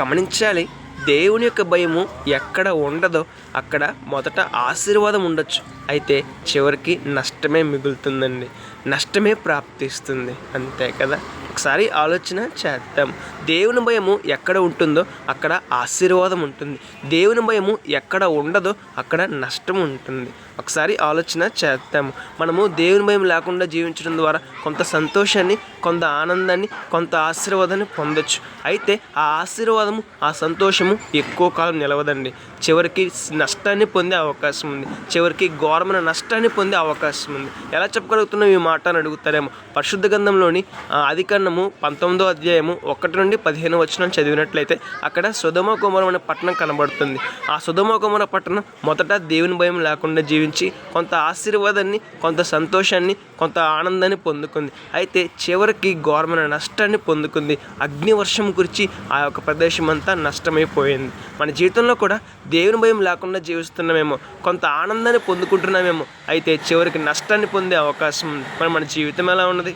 గమనించాలి. దేవుని యొక్క భయము ఎక్కడ ఉండదో అక్కడ మొదట ఆశీర్వాదం ఉండొచ్చు. అయితే చివరికి నష్టమే మిగులుతుందండి. నష్టమే ప్రాప్తిస్తుంది. అంతే కదా? ఒకసారి ఆలోచన చేద్దాం. దేవుని భయము ఎక్కడ ఉంటుందో అక్కడ ఆశీర్వాదం ఉంటుంది. దేవుని భయము ఎక్కడ ఉండదో అక్కడ నష్టం ఉంటుంది. ఒకసారి ఆలోచన చేద్దాము మనము దేవుని భయం లేకుండా జీవించడం ద్వారా కొంత సంతోషాన్ని కొంత ఆనందాన్ని కొంత ఆశీర్వాదాన్ని పొందొచ్చు. అయితే ఆ ఆశీర్వాదము ఆ సంతోషము ఎక్కువ కాలం నిలవదండి. చివరికి నష్టాన్ని పొందే అవకాశం ఉంది. చివరికి ఘోరమైన నష్టాన్ని పొందే అవకాశం ఉంది. ఎలా చెప్పగలుగుతున్నాం ఈ మాట అని అడుగుతారేమో. పరిశుద్ధ గంధంలోని అధికరణము పంతొమ్మిదో అధ్యాయము ఒకటి నుండి పదిహేను వచ్చిన చదివినట్లయితే అక్కడ సుధమ కుమారం అనే పట్టణం కనబడుతుంది. ఆ సుధమ కుమార పట్టణం మొదట దేవుని భయం లేకుండా జీవించి కొంత ఆశీర్వాదాన్ని కొంత సంతోషాన్ని కొంత ఆనందాన్ని పొందుకుంది. అయితే చివరికి ఘోరమైన నష్టాన్ని పొందుకుంది. అగ్ని వర్షం ఆ యొక్క ప్రదేశం అంతా నష్టమైపోయింది. మన జీవితంలో కూడా దేవుని భయం లేకుండా జీవిస్తున్నామేమో కొంత ఆనందాన్ని పొందుకుంటున్నామేమో అయితే చివరికి నష్టాన్ని పొందే అవకాశం ఉంది. మరి మన జీవితం ఎలా ఉన్నది?